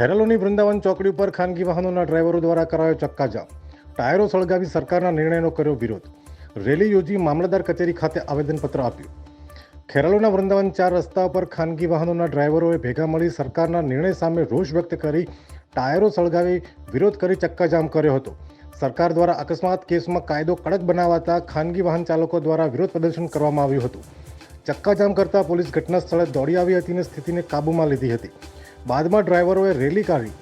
ખેરાલુની વૃંદાવન ચોકડી ઉપર ખાનગી વાહનોના ડ્રાઈવરો દ્વારા કરાયો ચક્કાજામ. ટાયરો સળગાવી સરકારના નિર્ણયનો કર્યો વિરોધ. રેલી યોજી મામલતદાર કચેરી ખાતે આવેદનપત્ર આપ્યું. ખેરાલુના વૃંદાવન ચાર રસ્તા પર ખાનગી વાહનોના ડ્રાઈવરોએ ભેગા મળી સરકારના નિર્ણય સામે રોષ વ્યક્ત કરી ટાયરો સળગાવી વિરોધ કરી ચક્કાજામ કર્યો હતો. સરકાર દ્વારા અકસ્માત કેસમાં કાયદો કડક બનાવાતા ખાનગી વાહન ચાલકો દ્વારા વિરોધ પ્રદર્શન કરવામાં આવ્યું હતું. ચક્કાજામ કરતા પોલીસ ઘટના સ્થળે દોડી આવી હતી અને સ્થિતિને કાબૂમાં લીધી હતી. બાદમાં ડ્રાઈવરોએ રેલી કાઢી.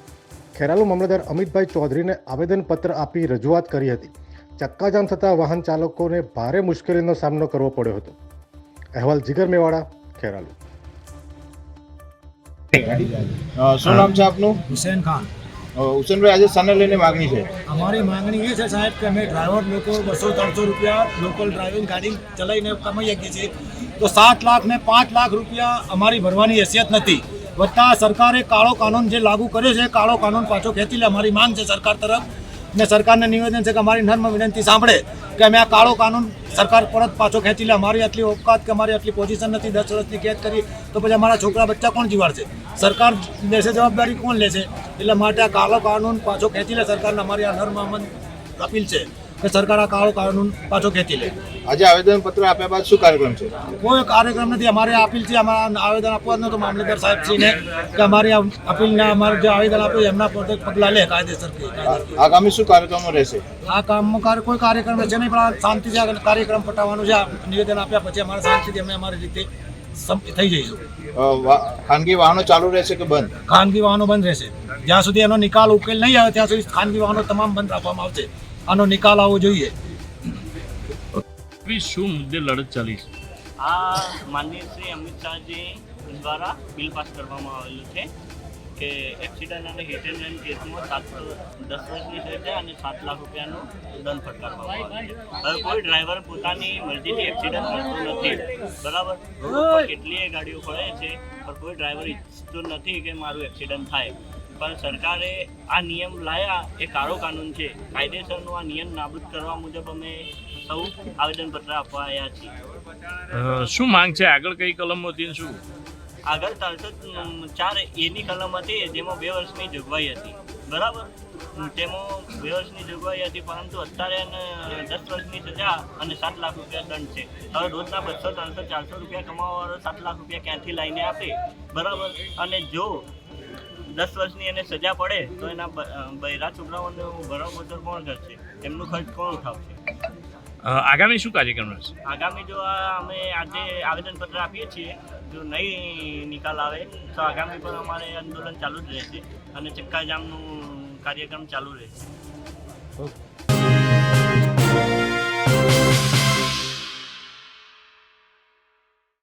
ખેરાલુ મામલતદાર અમિતભાઈ ચૌધરીને આવેદનપત્ર આપી રજૂઆત કરી હતી. ચક્કાજામ થતાં વાહન ચાલકોને ભારે મુશ્કેલીનો સામનો કરવો પડ્યો હતો. અહેવાલ જીગર મેવાડા ખેરાલુ. શું નામ છે આપનું? હુસેન ખાન. હુસેનભાઈ આજે સને લઈને માગણી છે. અમારી માંગણી એ છે સાહેબ કે અમે ડ્રાઈવર લોકો બસો ત્રણસો રૂપિયા લોકલ ડ્રાઇવિંગ ગાડી ચલાવીને કમાઈ શકીએ છીએ. તો સાત લાખ ને પાંચ લાખ રૂપિયા અમારી ભરવાની હેસિયત નથી. વત્તા સરકારે કાળો કાનૂન જે લાગુ કર્યો છે, કાળો કાનૂન પાછો ખેંચી લે અમારી માંગ છે સરકાર તરફ. ને સરકારને નિવેદન છે કે અમારી નર્મ વિનંતી સાંભળે કે અમે આ કાળો કાનૂન સરકાર પરત પાછો ખેંચી લે. અમારી આટલી ઓકાત કે અમારી આટલી પોઝિશન નથી, દસ વર્ષની કેદ કરી, તો પછી અમારા છોકરા બચ્ચા કોણ જીવાડશે? સરકાર લેશે જવાબદારી કોણ લેશે? એટલે માટે આ કાળો કાનૂન પાછો ખેંચી લે સરકારને. અમારી આ નર્મ અપીલ છે. કે સરકાર આ કાળો કાનૂન પાછો ખેંચી લે. આજે આવેદન પત્ર આપ્યા બાદ શું કાર્યક્રમ છે? કોઈ કાર્યક્રમ નથી. અમારે અપીલ છે અમારા આવેદન આપવાનું તો મામલતદાર સાહેબ શ્રીને કે અમારી અપીલના અમારે જે આવેદન આપ્યું એમના પોતે પગલાં લે કાયદેસર કે આગામી શું કાર્યક્રમો રહેશે? આ કામમાં કાર કોઈ કાર્યક્રમ છે નહીં પણ શાંતિ કાર્યક્રમ પટાવવાનું છે નિવેદન આપ્યા પછી અમારે શાંતિથી અમે અમારી રીતે થઈ જઈશું. ખાનગી વાહનો ચાલુ રહેશે કે બંધ? ખાનગી વાહનો બંધ રહેશે. જ્યાં સુધી એનો નિકાલ ઉકેલ નહીં આવે ત્યાં સુધી ખાનગી વાહનો તમામ બંધ રાખવામાં આવશે. આનો નિકાલ આવવો જોઈએ. શું મુદ્દે લડત ચાલી છે? આ માનનીય શ્રી અમિત શાહજી દ્વારા બિલ પાસ કરવામાં આવેલું છે કે એક્સિડન્ટ અને હિટ એન્ડ રન કેસમાં સાત દસ વર્ષની સજા અને સાત લાખ રૂપિયાનો દંડ ફટકારવામાં આવે છે. હવે કોઈ ડ્રાઈવર પોતાની મરજીથી એક્સિડન્ટ કરતો નથી. બરાબર? કેટલીય ગાડીઓ પડે છે પણ કોઈ ડ્રાઈવર ઈચ્છતો નથી કે મારું એક્સિડન્ટ થાય. પણ સરકારે આ નિયમ લાયા એ કાળો કાનૂન છે. કાયદેસરનો આ નિયમ નાબૂદ કરવા મુજબ અમે સૌ આવેદનપત્ર આપવા આવ્યા છીએ. શું માંગ છે? આગળ કઈ કલમો હતી શું? આગળ ત્રણસો ચાર એની કલમ હતી જેમાં બે વર્ષની જોગવાઈ હતી. બરાબર? તેમાં બે વર્ષની જોગવાઈ હતી પરંતુ અત્યારે એને દસ વર્ષની સજા અને સાત લાખ રૂપિયા દંડ છે. હવે રોજના બસો ત્રણસો ચારસો રૂપિયા કમાવાવાળો સાત લાખ રૂપિયા ક્યાંથી લઈને આપે? બરાબર? અને જો દસ વર્ષની એને સજા પડે તો એના બૈરા છોકરાઓનું ભરણ પોષણ કોણ કરશે? એમનું ખર્ચ કોણ ઉઠાવશે? આગામી શું કાર્યક્રમ રહેશે? આગામી જો આ અમે આજે આવેદનપત્ર આપીએ છીએ જો નહીં નિકાલ આવે તો આગામી પણ અમારે આંદોલન ચાલુ જ રહેશે અને ચક્કાજામનું કાર્યક્રમ ચાલુ રહેશે.